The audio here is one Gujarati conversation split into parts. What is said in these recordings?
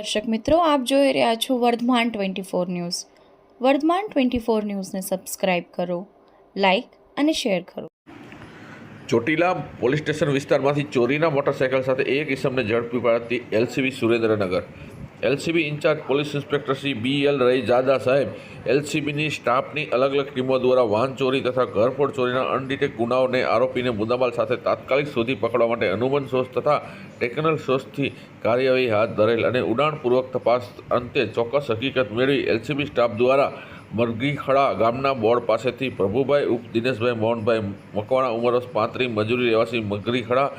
દર્શક મિત્રો, આપ જોઈ રહ્યા છો Vardhman twenty four news. Vardhman twenty four ન્યૂઝને સબસ્ક્રાઇબ કરો, લાઇક અને શેર કરો. ચોટીલા પોલીસ સ્ટેશન વિસ્તારમાંથી ચોરીના મોટરસાયકલ સાથે એક ઇસમને ઝડપી પાડતી LCB Surendranagar. LCB in-charge police inspector Shri B L Raijada સાહેબ, એલસીબીની સ્ટાફની અલગ અલગ ટીમો દ્વારા વાહન ચોરી તથા ઘરફોડ ચોરીના અનડિટેક ગુનાઓને આરોપીને મુદ્દામાલ સાથે તાત્કાલિક શોધી પકડવા માટે અનુબંધ સોર્સ તથા ટેકનલ સોર્સથી કાર્યવાહી હાથ ધરેલ અને ઉડાણપૂર્વક તપાસ અંતે ચોક્કસ હકીકત મેળવી એલસીબી સ્ટાફ દ્વારા મરગીખડા ગામના બોર્ડ પાસેથી પ્રભુભાઈ ઉપ દિનેશભાઈ મોહનભાઈ મકવાણા ઉંમર પાંત્રી મજૂરી રહેવાસી મગરીખડા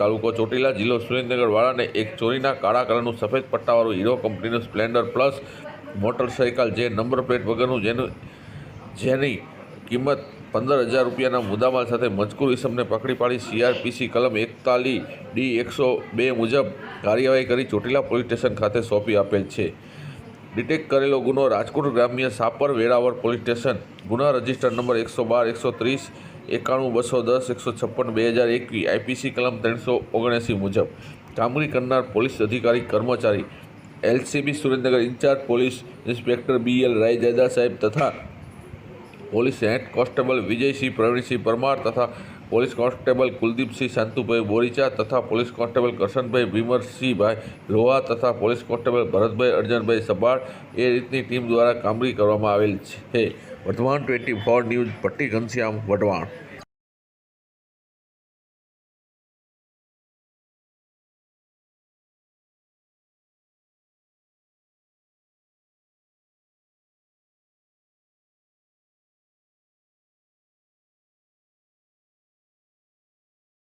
તાલુકો ચોટીલા જિલ્લો સુરેન્દ્રનગરવાળાને એક ચોરીના કાળા કલરનું સફેદ પટ્ટાવાળું હીરો કંપનીનું સ્પ્લેન્ડર પ્લસ મોટરસાઇકલ જે નંબર પ્લેટ વગરનું જેનું જેની કિંમત પંદર હજાર રૂપિયાના મુદ્દામાલ સાથે મજકૂર ઇસમને પકડી પાડી સીઆરપીસી કલમ એકતાલીસ ડી એકસો બે મુજબ કાર્યવાહી કરી ચોટીલા પોલીસ સ્ટેશન ખાતે સોંપી આપેલ છે. ડિટેક્ટ કરેલો ગુનો રાજકોટ ગ્રામ્ય સાપર વેરાવળ પોલીસ સ્ટેશન. ગુના રજિસ્ટર નંબર એકસો બાર, એકસો ત્રીસ એકાણું, બસો દસ, એકસો છપ્પન, બે હજાર એકવીસ, આઈપીસી કલમ ત્રણસો ઓગણએંસી મુજબ કામગીરી કરનાર પોલીસ અધિકારી, કર્મચારી, LCB Surendranagar in-charge police inspector B L Raijada સાહેબ તથા police head constable Vijaysinh, Pravinsinh Parmar તથા પોલીસ કોન્સ્ટેબલ કુલદીપસિંહ શાંતુભાઈ બોરીચા તથા પોલીસ કોન્સ્ટેબલ કરશનભાઈ ભીમરસિંહભાઈ લોહા તથા પોલીસ કોન્સ્ટેબલ ભરતભાઈ અર્જનભાઈ સભાળ એ રીતની ટીમ દ્વારા કામગીરી કરવામાં આવેલ છે. વર્ધમાન ટ્વેન્ટી ફોર ન્યૂઝ, પટ્ટી ઘનશ્યામ વઢવાણ.